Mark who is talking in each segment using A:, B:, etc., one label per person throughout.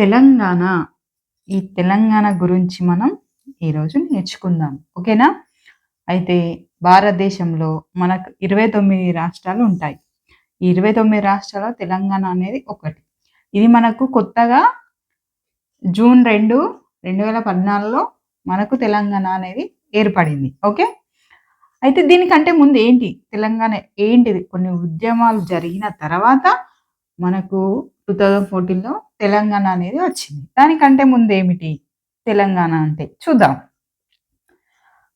A: తెలంగాణ. ఈ తెలంగాణ గురించి మనం ఈరోజు నేర్చుకుందాం. ఓకేనా? అయితే భారతదేశంలో మనకు ఇరవై తొమ్మిది రాష్ట్రాలు ఉంటాయి. ఈ ఇరవై తొమ్మిది రాష్ట్రాల్లో తెలంగాణ అనేది ఒకటి. ఇది మనకు కొత్తగా జూన్ రెండు రెండు వేల పద్నాలుగులో మనకు తెలంగాణ అనేది ఏర్పడింది. ఓకే? అయితే దీనికంటే ముందు ఏంటి? తెలంగాణ ఏంటిది? కొన్ని ఉద్యమాలు జరిగిన తర్వాత మనకు టూ థౌజండ్ ఫోర్టీన్లో తెలంగాణ అనేది వచ్చింది. దానికంటే ముందు ఏమిటి తెలంగాణ అంటే చూద్దాం.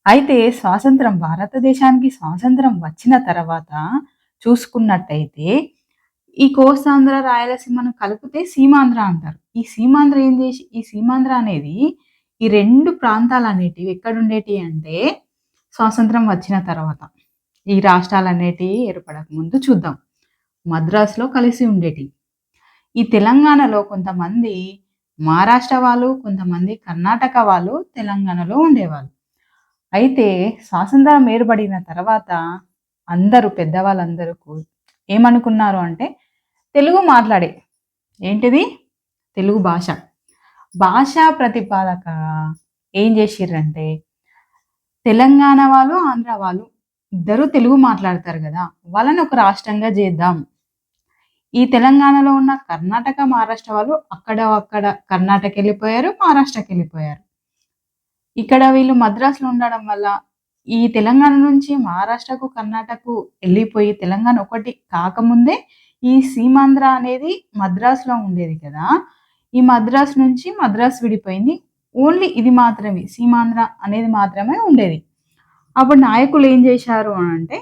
A: అయితే స్వాతంత్రం భారతదేశానికి స్వాతంత్రం వచ్చిన తర్వాత చూసుకున్నట్టయితే ఈ కోస్తాంధ్ర రాయలసీమను కలిపితే సీమాంధ్ర అంటారు. ఈ సీమాంధ్ర ఏం చేసి ఈ సీమాంధ్ర అనేది ఈ రెండు ప్రాంతాలు అనేటివి ఎక్కడుండేటివి అంటే స్వాతంత్రం వచ్చిన తర్వాత. ఈ రాష్ట్రాలు అనేటివి ఏర్పడక ముందు చూద్దాం. మద్రాసులో కలిసి ఉండేటివి. ఈ తెలంగాణలో కొంతమంది మహారాష్ట్ర వాళ్ళు కొంతమంది కర్ణాటక వాళ్ళు తెలంగాణలో ఉండేవాళ్ళు. అయితే స్వాతంత్రం ఏర్పడిన తర్వాత అందరూ పెద్దవాళ్ళందరూ ఏమనుకున్నారు అంటే తెలుగు మాట్లాడే. ఏంటిది? తెలుగు భాష. భాషా ప్రతిపాదక ఏం చేసిర్రంటే తెలంగాణ వాళ్ళు ఆంధ్ర వాళ్ళు ఇద్దరు తెలుగు మాట్లాడతారు కదా. వాళ్ళని ఒక రాష్ట్రంగా చేద్దాం. ఈ తెలంగాణలో ఉన్న కర్ణాటక మహారాష్ట్ర వాళ్ళు అక్కడ అక్కడ కర్ణాటక వెళ్ళిపోయారు మహారాష్ట్రకి వెళ్ళిపోయారు. ఇక్కడ వీళ్ళు మద్రాసులో ఉండడం వల్ల ఈ తెలంగాణ నుంచి మహారాష్ట్రకు కర్ణాటకకు వెళ్ళిపోయి తెలంగాణ ఒకటి కాకముందే ఈ సీమాంధ్ర అనేది మద్రాసులో ఉండేది కదా. ఈ మద్రాసు నుంచి మద్రాసు విడిపోయింది. ఓన్లీ ఇది మాత్రమే సీమాంధ్ర అనేది మాత్రమే ఉండేది. అప్పుడు నాయకులు ఏం చేశారు అని అంటే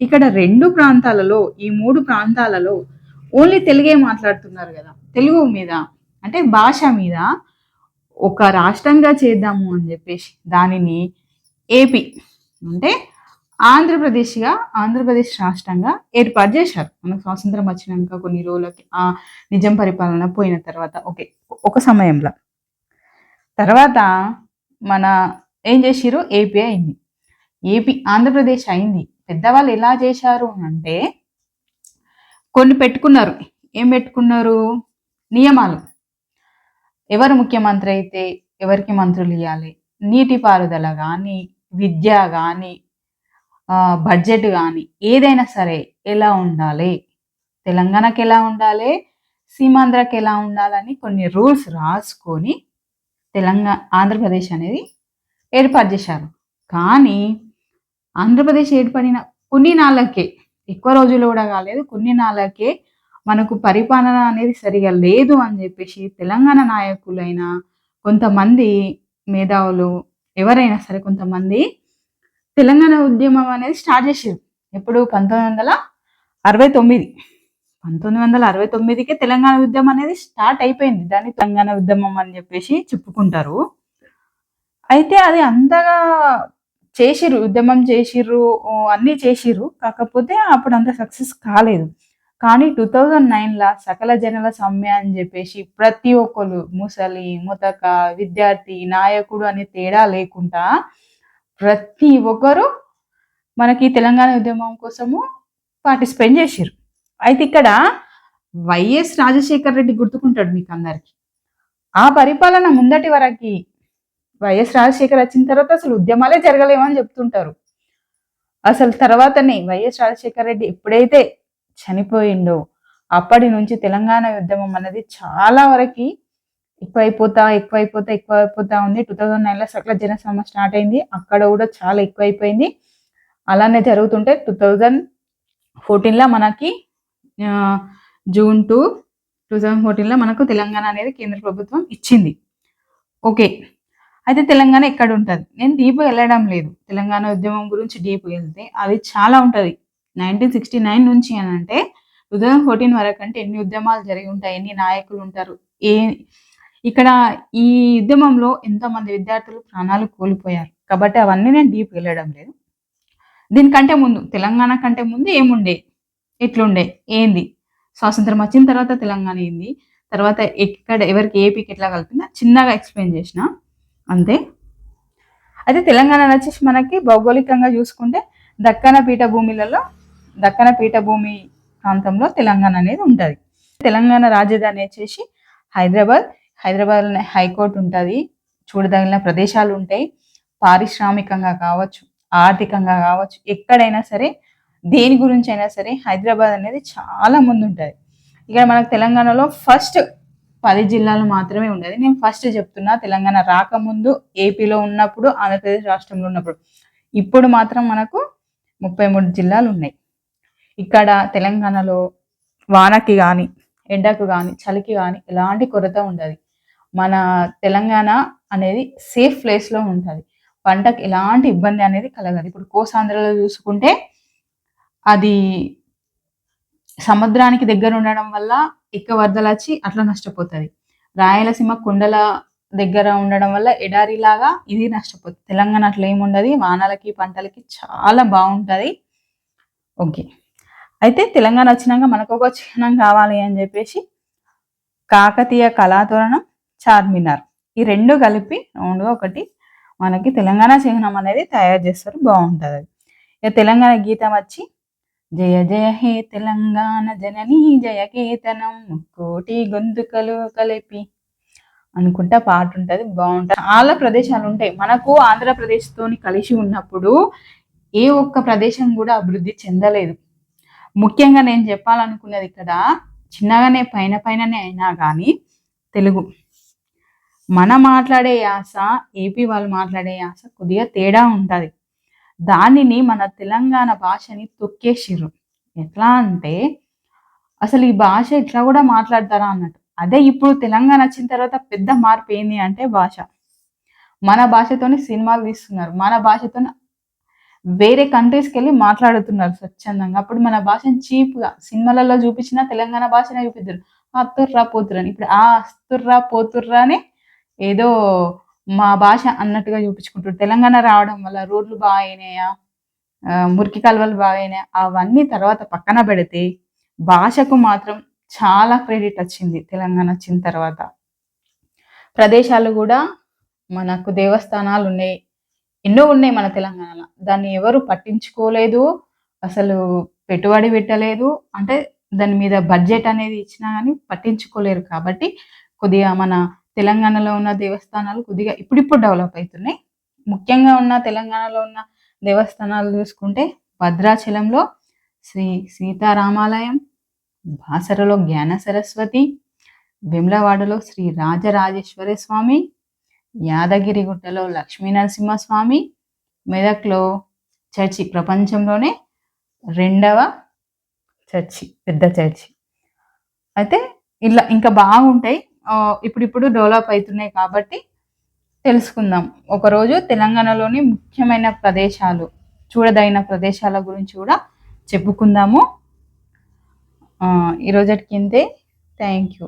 A: ఇక్కడ రెండు ప్రాంతాలలో ఈ మూడు ప్రాంతాలలో ఓన్లీ తెలుగే మాట్లాడుతున్నారు కదా. తెలుగు మీద అంటే భాష మీద ఒక రాష్ట్రంగా చేద్దాము అని చెప్పేసి దానిని ఏపీ అంటే ఆంధ్రప్రదేశ్గా ఆంధ్రప్రదేశ్ రాష్ట్రంగా ఏర్పాటు చేశారు. మనకు స్వాతంత్రం వచ్చినాక కొన్ని రోజులకి ఆ నిజం పరిపాలన పోయిన తర్వాత ఓకే ఒక సమయంలో. తర్వాత మన ఏం చేసిరు ఏపీ అయింది. ఏపీ ఆంధ్రప్రదేశ్ అయింది. పెద్దవాళ్ళు ఎలా చేశారు అంటే కొన్ని పెట్టుకున్నారు. ఏం పెట్టుకున్నారు? నియమాలు. ఎవరు ముఖ్యమంత్రి అయితే ఎవరికి మంత్రులు ఇవ్వాలి నీటిపారుదల కానీ విద్య కానీ బడ్జెట్ కానీ ఏదైనా సరే ఎలా ఉండాలి? తెలంగాణకి ఎలా ఉండాలి? సీమాంధ్రకి ఎలా ఉండాలని కొన్ని రూల్స్ రాసుకొని తెలంగాణ ఆంధ్రప్రదేశ్ అనేది ఏర్పాటు చేశారు. కానీ ఆంధ్రప్రదేశ్ ఏర్పడిన కొన్ని నాళ్ళకే ఎక్కువ రోజులు కూడా కాలేదు. కొన్ని నాళ్ళకే మనకు పరిపాలన అనేది సరిగా లేదు అని చెప్పేసి తెలంగాణ నాయకులైన కొంతమంది మేధావులు ఎవరైనా సరే కొంతమంది తెలంగాణ ఉద్యమం అనేది స్టార్ట్ చేసారు ఎప్పుడు? పంతొమ్మిది వందల అరవై తొమ్మిది. పంతొమ్మిది వందల అరవై తొమ్మిదికే తెలంగాణ ఉద్యమం అనేది స్టార్ట్ అయిపోయింది. దాన్ని తెలంగాణ ఉద్యమం అని చెప్పేసి చెప్పుకుంటారు. అయితే అది అంతగా చేసిర్రు ఉద్యమం చేసిర్రు అన్నీ చేసిర్రు. కాకపోతే అప్పుడు అంత సక్సెస్ కాలేదు. కానీ టూ థౌజండ్ నైన్లో సకల జనుల సమ్మె అని చెప్పేసి ప్రతి ఒక్కరు ముసలి ముతక విద్యార్థి నాయకుడు అనే తేడా లేకుండా ప్రతి ఒక్కరు మనకి తెలంగాణ ఉద్యమం కోసము పార్టిసిపేట్ చేసారు అయితే ఇక్కడ వైఎస్ రాజశేఖర్ రెడ్డి గుర్తుకుంటాడు మీకు అందరికీ ఆ పరిపాలన ముందటి వరకు వైఎస్ రాజశేఖర్ వచ్చిన తర్వాత అసలు ఉద్యమాలే జరగలేమని చెప్తుంటారు. అసలు తర్వాతనే వైఎస్ రాజశేఖర రెడ్డి ఎప్పుడైతే చనిపోయిండో అప్పటి నుంచి తెలంగాణ ఉద్యమం అనేది చాలా వరకు ఎక్కువైపోతా ఎక్కువైపోతా ఎక్కువైపోతా ఉంది. టూ థౌజండ్ నైన్లో సకల జనసమ స్టార్ట్ అయింది. అక్కడ కూడా చాలా ఎక్కువైపోయింది. అలానే జరుగుతుంటే టూ థౌజండ్ ఫోర్టీన్లో మనకి జూన్ టూ టూ థౌజండ్ ఫోర్టీన్లో మనకు తెలంగాణ అనేది కేంద్ర ప్రభుత్వం ఇచ్చింది. ఓకే. అయితే తెలంగాణ ఎక్కడ ఉంటుంది? నేను డీప్ వెళ్ళడం లేదు. తెలంగాణ ఉద్యమం గురించి డీప్ వెళ్తే అది చాలా ఉంటుంది. నైన్టీన్ సిక్స్టీ నైన్ నుంచి అని అంటే టూ థౌజండ్ ఫోర్టీన్ వరకు అంటే ఎన్ని ఉద్యమాలు జరిగి ఉంటాయి ఎన్ని నాయకులు ఉంటారు ఏ ఇక్కడ ఈ ఉద్యమంలో ఎంతోమంది విద్యార్థులు ప్రాణాలు కోల్పోయారు? కాబట్టి అవన్నీ నేను డీప్ వెళ్ళడం లేదు. దీనికంటే ముందు తెలంగాణ కంటే ముందు ఏముండే? ఎట్లుండే? ఏంది? స్వాతంత్రం వచ్చిన తర్వాత తెలంగాణ ఏంది? తర్వాత ఎక్కడ ఎవరికి ఏపీకి ఎట్లా కలిపిందా? చిన్నగా ఎక్స్ప్లెయిన్ చేసిన. అంతే. అయితే తెలంగాణ వచ్చేసి మనకి భౌగోళికంగా చూసుకుంటే దక్కన పీఠభూమిలలో దక్కన పీఠభూమి ప్రాంతంలో తెలంగాణ అనేది ఉంటుంది. తెలంగాణ రాజధాని వచ్చేసి హైదరాబాద్. హైదరాబాద్ హైకోర్టు ఉంటుంది. చూడదగిన ప్రదేశాలు ఉంటాయి. పారిశ్రామికంగా కావచ్చు ఆర్థికంగా కావచ్చు ఎక్కడైనా సరే దేని గురించి అయినా సరే హైదరాబాద్ అనేది చాలా ముందు ఉంటుంది ఇక్కడ మనకు తెలంగాణలో ఫస్ట్ పది జిల్లాలు మాత్రమే ఉండేది. నేను ఫస్ట్ చెప్తున్నా తెలంగాణ రాకముందు ఏపీలో ఉన్నప్పుడు ఆంధ్రప్రదేశ్ రాష్ట్రంలో ఉన్నప్పుడు. ఇప్పుడు మాత్రం మనకు ముప్పై మూడు జిల్లాలు ఉన్నాయి. ఇక్కడ తెలంగాణలో వానకి కానీ ఎండకు కానీ చలికి కానీ ఎలాంటి కొరత ఉండదు. మన తెలంగాణ అనేది సేఫ్ ప్లేస్లో ఉంటుంది. పంటకు ఎలాంటి ఇబ్బంది అనేది కలగదు. ఇప్పుడు కోసాంధ్రలో చూసుకుంటే అది సముద్రానికి దగ్గర ఉండడం వల్ల ఎక్కువ వరదలు వచ్చి అట్లా నష్టపోతుంది. రాయలసీమ కుండల దగ్గర ఉండడం వల్ల ఎడారిలాగా ఇది నష్టపోతుంది. తెలంగాణ అట్లా ఏముండదు? వానలకి పంటలకి చాలా బాగుంటుంది. ఓకే. అయితే తెలంగాణ వచ్చినాక మనకు ఒక చిహ్నం కావాలి అని చెప్పేసి కాకతీయ కళాతోరణం చార్మినార్. ఈ రెండు కలిపి రౌండ్గా ఒకటి మనకి తెలంగాణ చిహ్నం అనేది తయారు చేస్తారు. బాగుంటుంది ఇక తెలంగాణ గీతం వచ్చి జయ జయ హే తెలంగాణ జననీ జయ కేతనం. కోటి గొంతుకలు కలిపి అనుకుంటా పాట ఉంటుంది బాగుంటుంది. చాలా ప్రదేశాలు ఉంటాయి. మనకు ఆంధ్రప్రదేశ్తోని కలిసి ఉన్నప్పుడు ఏ ఒక్క ప్రదేశం కూడా అభివృద్ధి చెందలేదు. ముఖ్యంగా నేను చెప్పాలనుకున్నది ఇక్కడ చిన్నగానే పైన పైననే అయినా కానీ తెలుగు. మన మాట్లాడే యాస ఏపీ వాళ్ళు మాట్లాడే యాస కొద్దిగా తేడా ఉంటుంది. దానిని మన తెలంగాణ భాషని తొక్కేసిర్రు. ఎట్లా అంటే అసలు ఈ భాష ఇట్లా కూడా మాట్లాడతారా అన్నట్టు. అదే ఇప్పుడు తెలంగాణ వచ్చిన తర్వాత పెద్ద మార్పు ఏంది అంటే భాష. మన భాషతోని సినిమాలు తీస్తున్నారు. మన భాషతోని వేరే కంట్రీస్కి వెళ్ళి మాట్లాడుతున్నారు స్వచ్ఛందంగా. అప్పుడు మన భాషను చీప్గా సినిమాలలో చూపించినా తెలంగాణ భాషనే చూపిద్దరు. అత్తుర్రా పోతుర్రా ఇప్పుడు ఆ అస్తుర్రా పోతుర్రానే ఏదో మా భాష అన్నట్టుగా చూపించుకుంటారు. తెలంగాణ రావడం వల్ల రోడ్లు బాగా మురికి కాలువలు బాగా అవన్నీ తర్వాత పక్కన పెడితే భాషకు మాత్రం చాలా క్రెడిట్ వచ్చింది తెలంగాణ వచ్చిన తర్వాత. ప్రదేశాలు కూడా మనకు దేవస్థానాలు ఉన్నాయి. ఎన్నో ఉన్నాయి మన తెలంగాణలో. దాన్ని ఎవరు పట్టించుకోలేదు. అసలు పెట్టుబడి పెట్టలేదు. అంటే దాని మీద బడ్జెట్ అనేది ఇచ్చినా కానీ పట్టించుకోలేరు కాబట్టి కొద్దిగా మన తెలంగాణలో ఉన్న దేవస్థానాలు కొద్దిగా ఇప్పుడిప్పుడు డెవలప్ అవుతున్నాయి. ముఖ్యంగా ఉన్న తెలంగాణలో ఉన్న దేవస్థానాలు చూసుకుంటే భద్రాచలంలో శ్రీ సీతారామాలయం బాసరలో జ్ఞాన సరస్వతి వెమ్లవాడలో శ్రీ రాజరాజేశ్వర స్వామి యాదగిరిగుట్టలో లక్ష్మీ నరసింహస్వామి మెదక్లో చర్చి ప్రపంచంలోనే రెండవ చర్చి పెద్ద చర్చి. అయితే ఇలా ఇంకా బాగుంటాయి. ఇప్పుడిప్పుడు డెవలప్ అవుతున్నాయి కాబట్టి తెలుసుకుందాం. ఒకరోజు తెలంగాణలోని ముఖ్యమైన ప్రదేశాలు చూడదగిన ప్రదేశాల గురించి కూడా చెప్పుకుందాము. ఈరోజుకి ఇంతే థ్యాంక్ యూ